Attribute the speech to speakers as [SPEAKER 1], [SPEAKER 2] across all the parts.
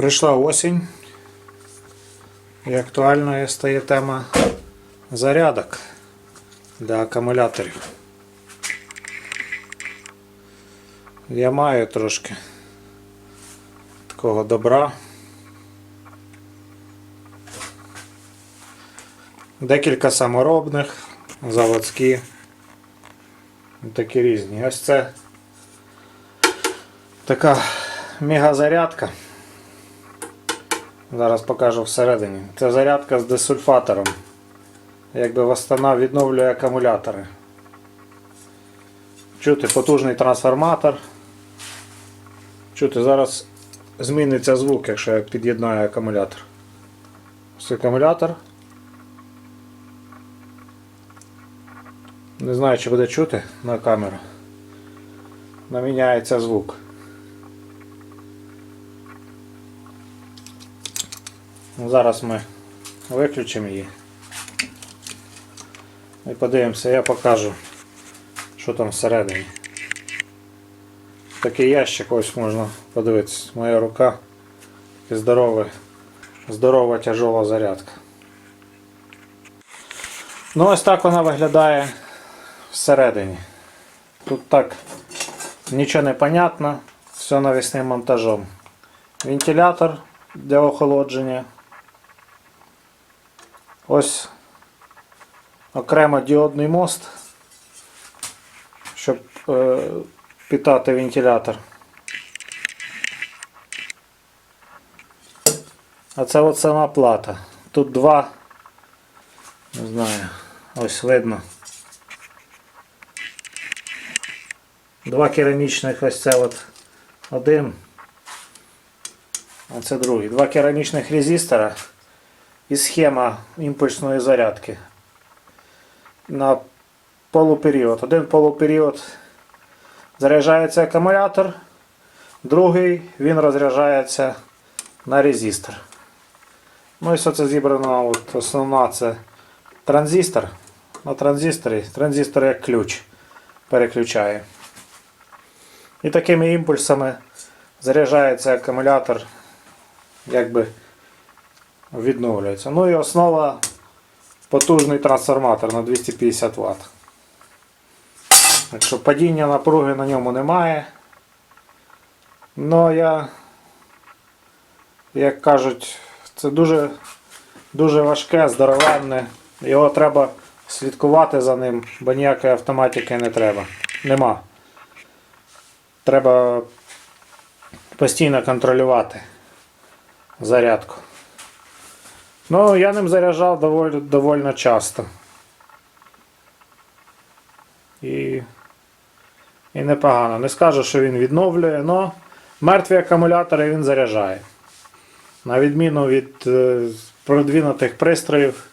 [SPEAKER 1] Прийшла осінь. І актуальною стає тема зарядок для акумуляторів. Я маю трошки такого добра. Декілька саморобних, заводські. Такі різні. Ось це така мегазарядка. Зараз покажу всередині. Це зарядка з десульфатором. Якби відновлює акумулятори. Чути потужний трансформатор. Чути, зараз зміниться звук, якщо я під'єднаю акумулятор. Ось акумулятор. Не знаю, чи буде чути на камеру. Наміняється звук. Зараз ми виключимо її. І подивимося, я покажу, що там всередині. Такий ящик, ось можна подивитися. Моя рука. І здорова, здорова тяжова зарядка. Ну ось так вона виглядає всередині. Тут так нічого не понятно, все навісним монтажом. Вентилятор для охолодження. Ось окремо діодний мост, щоб е, питати вентилятор. А це от сама плата. Тут два, не знаю, ось видно. Два керамічних ось це от один. А це другий. Два керамічних резистора і схема імпульсної зарядки. На полуперіод. Один полуперіод заряджається акумулятор, другий він розряджається на резистор. Ну і що це зібрано, от основна це транзистор. На транзисторі транзистор як ключ переключає. І такими імпульсами заряджається акумулятор, якби відновлюється. Ну і основа потужний трансформатор на 250 Вт. Так що падіння напруги на ньому немає. Ну я, як кажуть, це дуже, дуже важке, здоровенне. Його треба слідкувати за ним, бо ніякої автоматики не треба. Нема. Треба постійно контролювати зарядку. Ну, я ним заряджав доволі, довольно часто. І, і непогано. Не скажу, що він відновлює, але мертві акумулятори він заряджає. На відміну від е, продвинутих пристроїв,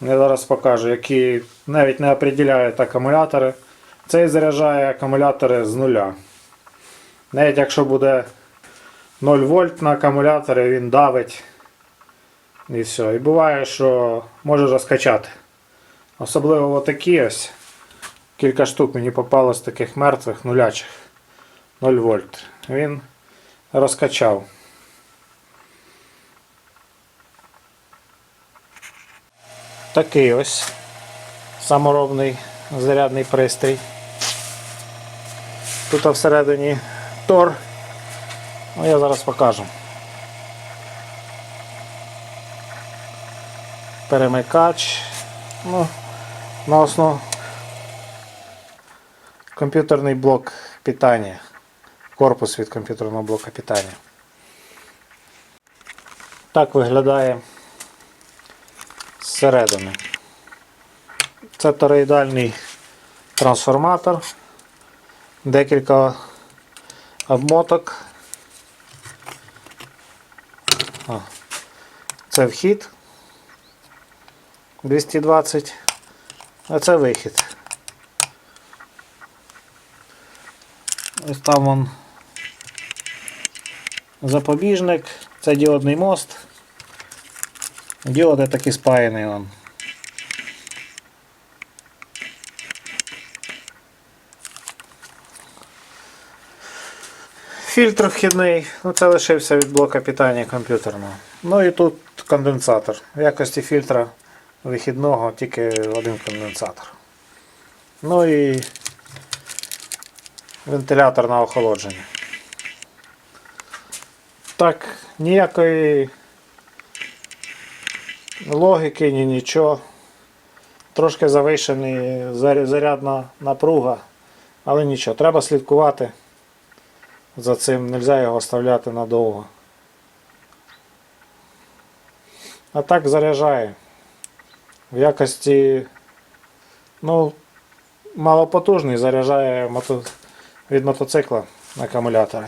[SPEAKER 1] я зараз покажу, які навіть не определяють акумулятори. Цей заряджає акумулятори з нуля. Навіть якщо буде 0 вольт на акумуляторі, він давить. І все. І буває, що може розкачати. Особливо отакі ось. Кілька штук мені попалось таких мертвих нулячих. 0 вольт. Він розкачав. Такий ось саморобний зарядний пристрій. Тут всередині тор. Ну, я зараз покажу. Перемикач. Ну, на основ комп'ютерний блок питання. Корпус від комп'ютерного блока питання. Так виглядає зсередини. Це тороїдальний трансформатор. Декілька обмоток. Це вхід 220, а це вихід. Ось там вон запобіжник, це діодний мост. Діоди такі спаяний он. Фільтр вхідний, ну це лишився від блока питання комп'ютерного. Ну і тут конденсатор. В якості фільтра вихідного тільки один конденсатор. Ну і вентилятор на охолодження. Так, ніякої логіки, ні нічого. Трошки завишений заря- зарядна напруга, але нічого, треба слідкувати за цим, нельзя його оставляти надовго. А так заряджає. В якості, ну, малопотужний заряджає мото... від мотоцикла акумулятори.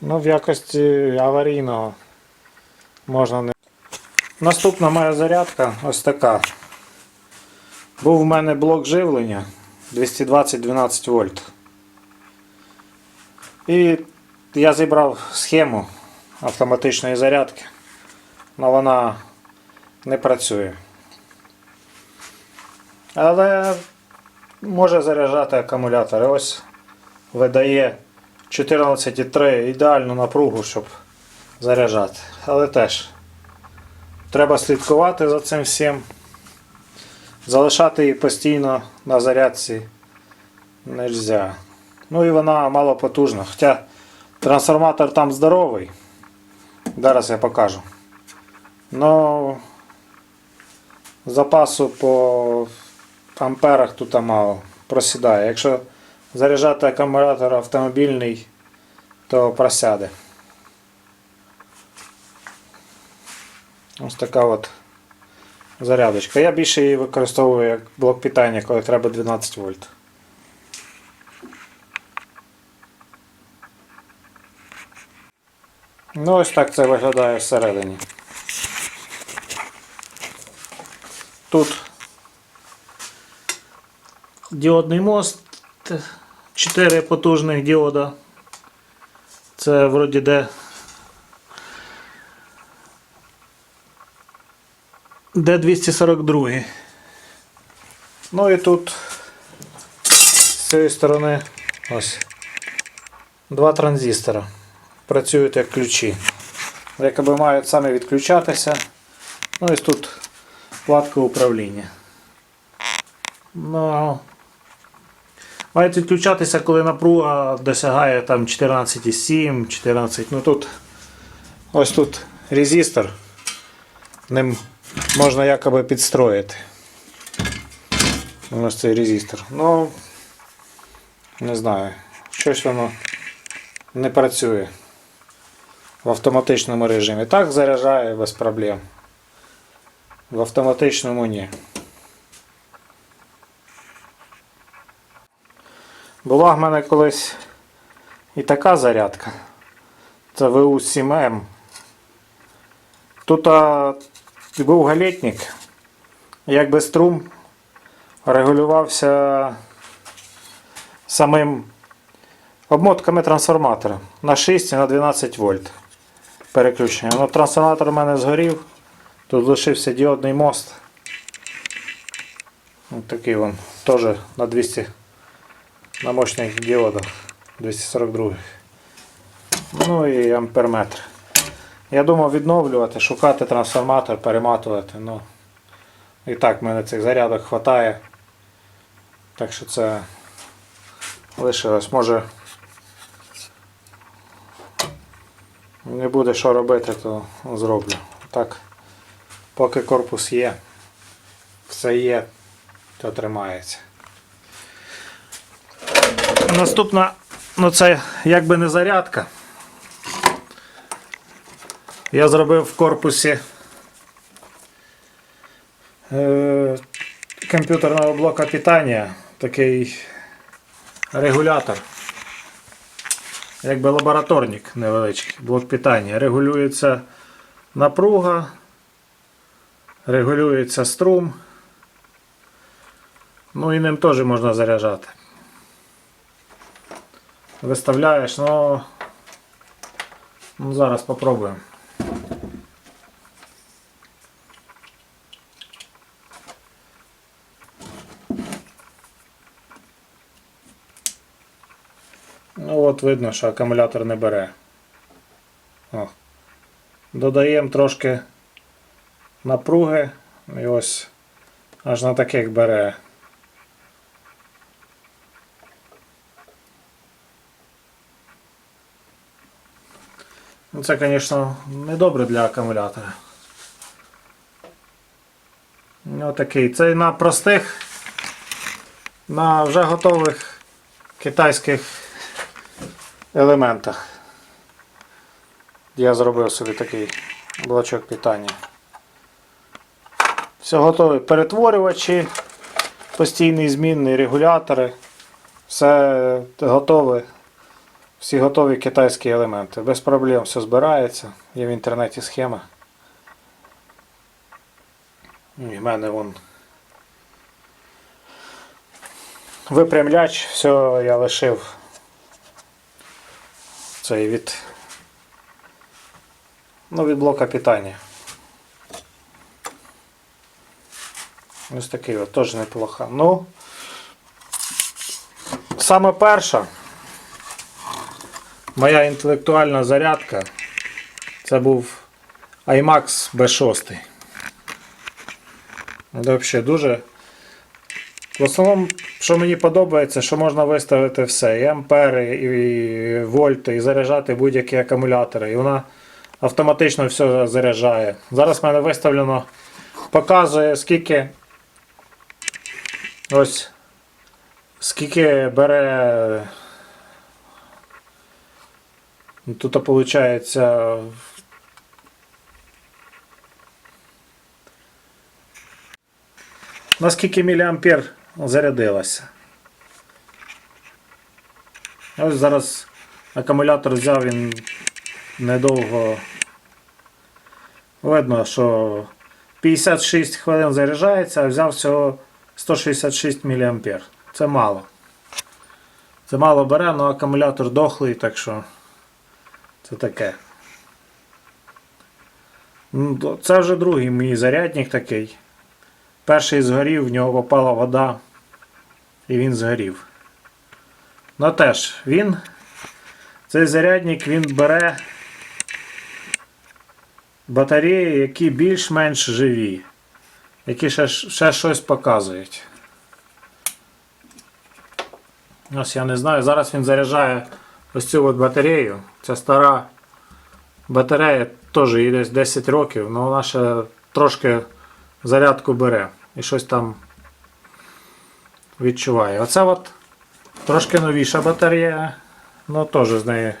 [SPEAKER 1] Ну, в якості аварійного можна не. Наступна моя зарядка ось така. Був в мене блок живлення 220-12 вольт. І я зібрав схему автоматичної зарядки, але вона не працює. Але може заряджати акумулятори. Ось видає 14,3 ідеальну напругу, щоб заряджати. Але теж треба слідкувати за цим всім. Залишати її постійно на зарядці не можна. Ну і вона мало потужна. Хоча трансформатор там здоровий. Зараз я покажу. Но запасу по амперах тут мало просідає. Якщо заряджати акумулятор автомобільний, то просяде. Ось така от зарядочка. Я більше її використовую як блок питання, коли треба 12 вольт. Ну ось так це виглядає всередині. Тут діодний мост, 4 потужних діода. Це вроді де. Д242. Ну і тут з цієї сторони ось два транзистора. Працюють як ключі. Якоби мають самі відключатися. Ну і тут платка управління. Ну, мають відключатися, коли напруга досягає там 14,7, 14. Ну тут ось тут резистор. Ним можна якоби підстроїти. Ось цей резистор. Ну, не знаю, щось воно не працює в автоматичному режимі. Так заряджає без проблем. В автоматичному ні. Була в мене колись і така зарядка. Це ВУ-7М. Тут а, був галетник, якби струм регулювався самим обмотками трансформатора на 6 і на 12 вольт переключення. Ну, трансформатор у мене згорів, тут лишився діодний мост. Ось такий він, теж на 200 на мощних діодах 242. Ну і амперметр. Я думав відновлювати, шукати трансформатор, перематувати. Ну, і так в мене цих зарядок вистачає. Так що це лишилось. Може не буде що робити, то зроблю. Так, поки корпус є, все є, то тримається. Наступна, ну це якби не зарядка. Я зробив в корпусі е, комп'ютерного блока питання такий регулятор. Якби лабораторник невеличкий, блок питання. Регулюється напруга, регулюється струм. Ну і ним теж можна заряджати. Виставляєш, ну, ну зараз попробуємо. от видно, що акумулятор не бере. О. Додаємо трошки напруги. І ось аж на таких бере. Ну, Це, звісно, не добре для акумулятора. Ну, такий. Це на простих, на вже готових китайських елементах. Я зробив собі такий блочок питання. Все готове. Перетворювачі, постійний змінний регулятори. Все готове. Всі готові китайські елементи. Без проблем все збирається. Є в інтернеті схема. І в мене вон. Випрямляч, все я лишив. Цей від. Ну, від блока питання. Ось такий от, теж неплохо. Ну, саме перша моя інтелектуальна зарядка це був iMax B6. Це взагалі дуже. В основному, що мені подобається, що можна виставити все. І ампери, і вольти, і заряджати будь-які акумулятори. І вона автоматично все заряджає. Зараз в мене виставлено, показує, скільки ось скільки бере. Ну, Тут виходить. Наскільки міліампер зарядилося. Ось зараз акумулятор взяв він недовго. Видно, що 56 хвилин заряджається, а взяв всього 166 мА. Це мало. Це мало бере, але акумулятор дохлий, так що це таке. Ну, Це вже другий мій зарядник такий. Перший згорів, в нього попала вода і він згорів. Ну теж він, цей зарядник він бере батареї, які більш-менш живі, які ще, ще щось показують. Ось я не знаю. Зараз він заряджає ось цю от батарею. Це стара батарея, теж їй десь 10 років, але вона ще трошки зарядку бере і щось там відчуває. Оце от трошки новіша батарея, але теж з нею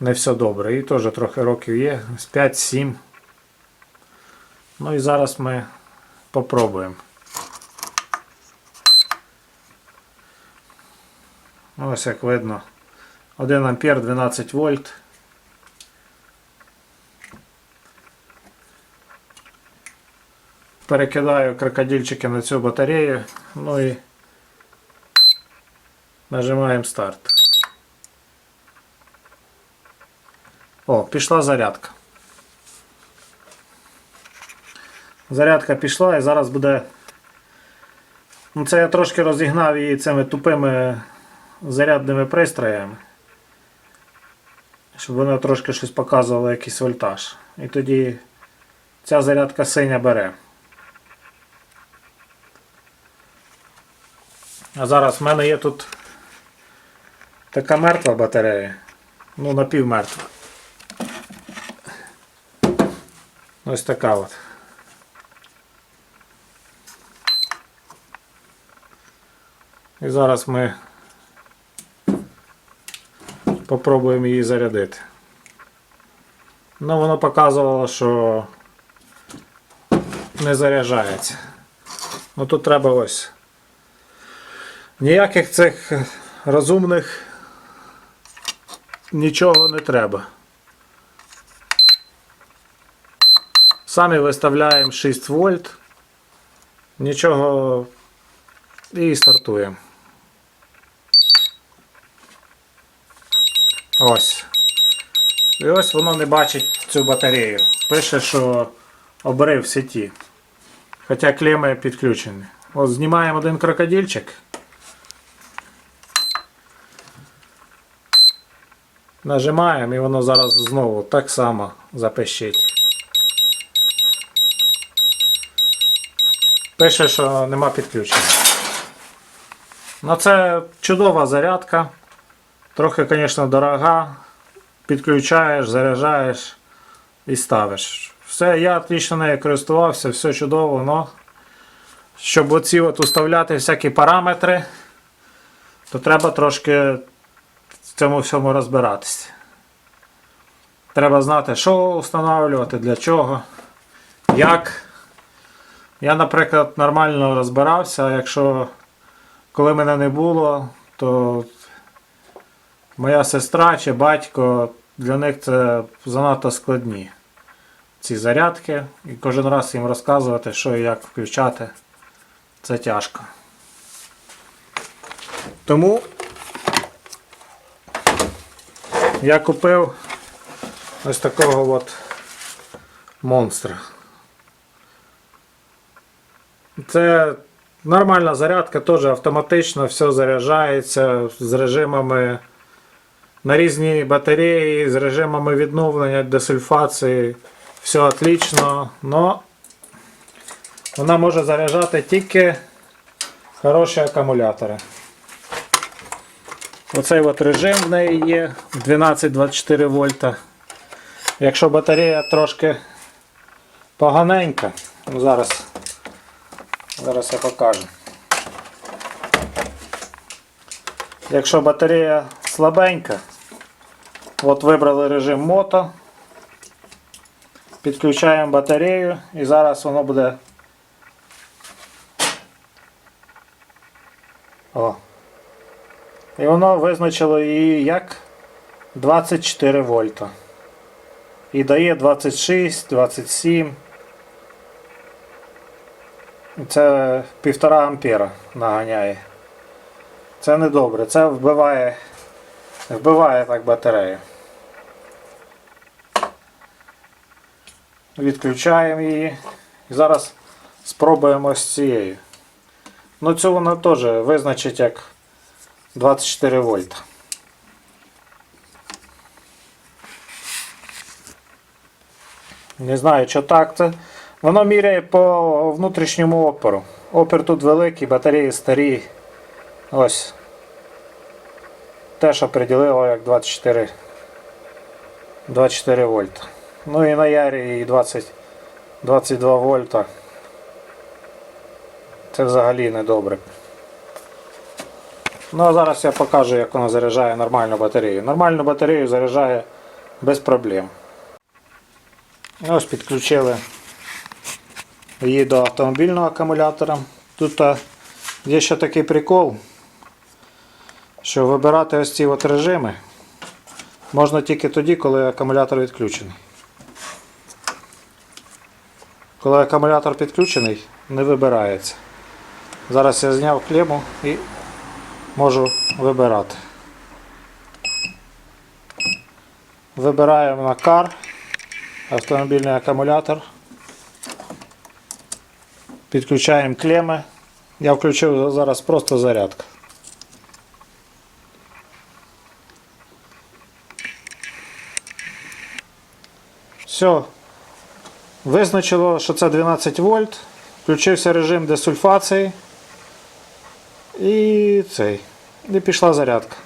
[SPEAKER 1] не все добре. І теж трохи років є, з 5-7. Ну і зараз ми попробуємо. Ось як видно. 1 ампер 12 вольт. Перекидаю крокодильчики на цю батарею. Ну і нажимаємо старт. О, пішла зарядка. Зарядка пішла і зараз буде. Ну це я трошки розігнав її цими тупими зарядними пристроями. Щоб вона трошки щось показувала якийсь вольтаж. І тоді ця зарядка синя бере. А зараз в мене є тут така мертва батарея. Ну, напівмертва. Ось така от. І зараз ми попробуємо її зарядити. Ну, воно показувало, що не заряджається. Ну тут треба ось. Ніяких цих розумних нічого не треба. Самі виставляємо 6 вольт. Нічого і стартуємо. Ось. І ось воно не бачить цю батарею. Пише, що обрив в сеті. Хоча клеми підключені. Ось знімаємо один крокодильчик. Нажимаємо і воно зараз знову так само запищить. Пише, що нема підключення. Ну це чудова зарядка. Трохи, звісно, дорога. Підключаєш, заряджаєш і ставиш. Все, я отлично нею користувався, все чудово, але щоб оці от уставляти всякі параметри, то треба трошки в цьому всьому розбиратися. Треба знати, що встановлювати, для чого, як. Я, наприклад, нормально розбирався, а якщо коли мене не було, то моя сестра чи батько, для них це занадто складні ці зарядки. І кожен раз їм розказувати, що і як включати, це тяжко. Тому я купив ось такого от монстра. Це нормальна зарядка, теж автоматично все заряджається з режимами на різні батареї, з режимами відновлення, десульфації. Все отлично, но вона може заряджати тільки хороші акумулятори. Оцей от режим в неї є 12-24 вольта. Якщо батарея трошки поганенька, ну зараз, зараз я покажу. Якщо батарея слабенька, от вибрали режим мото, підключаємо батарею і зараз воно буде. О. І воно визначило її як 24 вольта. І дає 26, 27. Це 1,5 ампера наганяє. Це не добре, це вбиває, вбиває так батарею. Відключаємо її. І зараз спробуємо з цією. Ну цю вона теж визначить як 24 вольта. Не знаю, що так це. Воно міряє по внутрішньому опору. Опір тут великий, батареї старі. Ось. Теж определило як 24, 24 вольта. Ну і на ярі і 20, 22 вольта. Це взагалі не добре. Ну а зараз я покажу, як вона заряджає нормальну батарею. Нормальну батарею заряджає без проблем. Ось підключили її до автомобільного акумулятора. Тут є ще такий прикол, що вибирати ось ці от режими можна тільки тоді, коли акумулятор відключений. Коли акумулятор підключений, не вибирається. Зараз я зняв клему і можу вибирати. Вибираємо на кар автомобільний акумулятор. Підключаємо клеми. Я включив зараз просто зарядка. Все. Визначило, що це 12 вольт. Включився режим десульфації. І цей. І пішла зарядка.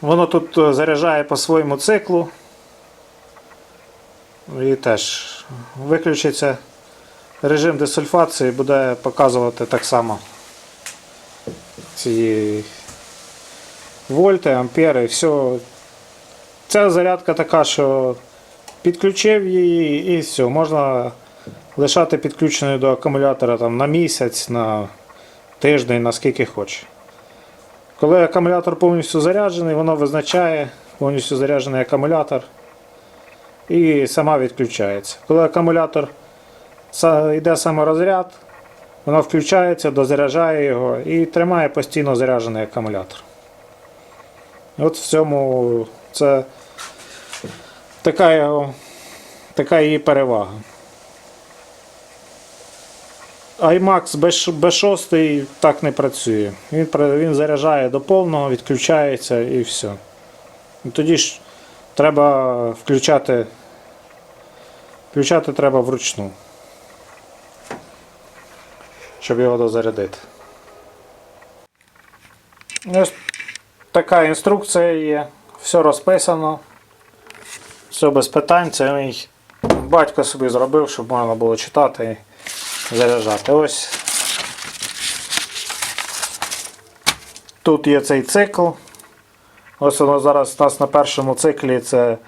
[SPEAKER 1] Воно тут е, заряджає по своєму циклу. І теж виключиться режим десульфації, буде показувати так само ці вольти, ампери, все. Ця зарядка така, що підключив її і все, можна лишати підключеною до акумулятора там, на місяць, на тиждень, наскільки хоче. Коли акумулятор повністю заряджений, воно визначає повністю заряджений акумулятор і сама відключається. Коли акумулятор йде саморозряд, воно включається, дозаряджає його і тримає постійно заряджений акумулятор. От в цьому це така, така її перевага. iMax B6 так не працює. Він, він заряджає до повного, відключається і все. Тоді ж треба включати. Включати треба вручну. Щоб його дозарядити. Ось така інструкція є. Все розписано. Все без питань. Це мій батько собі зробив, щоб можна було читати і заряджати. Ось тут є цей цикл. Ось воно зараз у нас на першому циклі це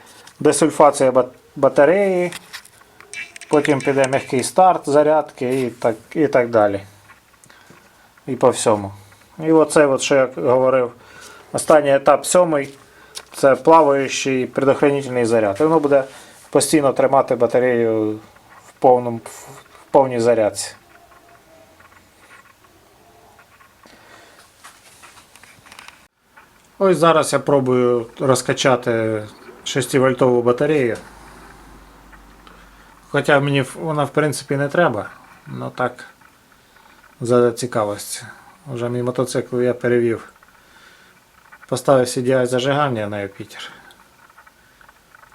[SPEAKER 1] десульфація батареї. Потім піде м'який старт, зарядки і так, і так далі. І по всьому. І оце, от, що я говорив, останній етап сьомий це плаваючий предохранительний заряд. І воно буде постійно тримати батарею в, повному, в повній зарядці. Ось зараз я пробую розкачати 6-вольтову батарею. Хоча мені вона в принципі не треба. Ну так, за цікавості. Вже мій мотоцикл я перевів. Поставив CDI зажигання на Юпітер.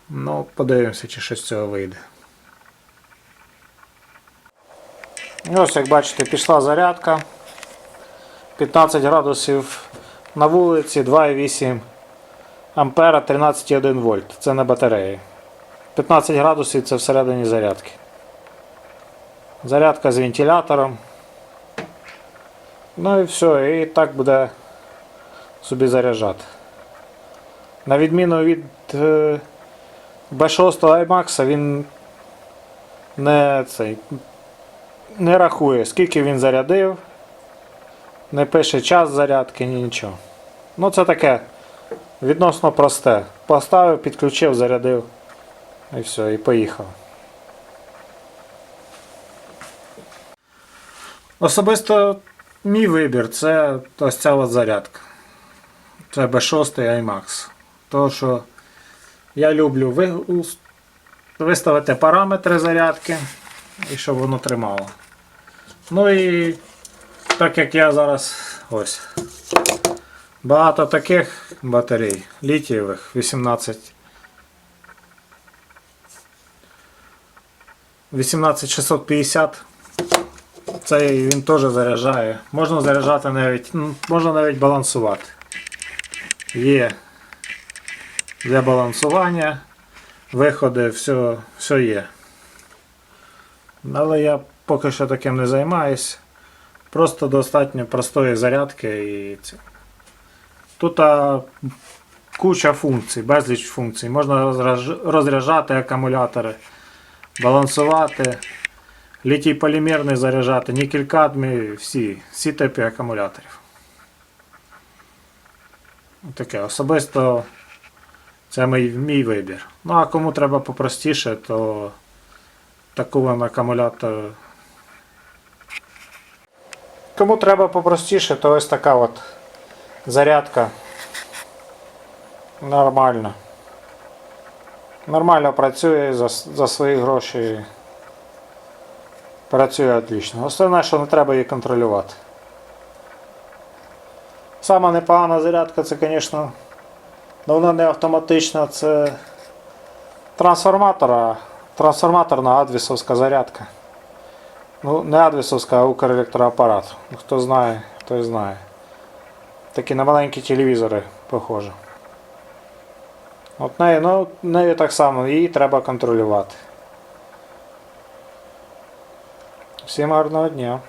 [SPEAKER 1] Ну, подивимося, чи щось з цього вийде. Ось, як бачите, пішла зарядка. 15 градусів на вулиці, 2,8 ампера, 13,1 вольт. Це на батареї. 15 градусів це всередині зарядки. Зарядка з вентилятором. Ну і все, і так буде собі заряджати. На відміну від е, B6 iMax він не, цей, не рахує, скільки він зарядив, не пише час зарядки, ні нічого. Ну це таке відносно просте. Поставив, підключив, зарядив і все, і поїхав. Особисто мій вибір це ось ця от зарядка. Це B6 iMax. Тому що я люблю ви- виставити параметри зарядки і щоб воно тримало. Ну і так як я зараз ось багато таких батарей літієвих 18 18650 цей він теж заряджає. Можна заряджати навіть, можна навіть балансувати. Є для балансування, виходи, все, все є. Але я поки що таким не займаюсь. Просто достатньо простої зарядки і це. Тут а, куча функцій, безліч функцій. Можна розряджати акумулятори, балансувати, літій полімерний заряджати, нікель кадмій, всі, всі типи акумуляторів. Таке особисто це мій, мій вибір. Ну а кому треба попростіше, то таку вам акумулятор. Кому треба попростіше, то ось така от зарядка. Нормально. Нормально працює за, за свої гроші. Працює отлично. Основне, що не треба її контролювати. Сама непогана зарядка це, звісно, вона не автоматична, це трансформатора, трансформаторна адвісовська зарядка. Ну, не адвісовська, а Укрелектроапарат. Ну, Хто знає, той знає. Такі на маленькі телевізори похоже. От нею, ну, нею так само, її треба контролювати. Всім гарного дня.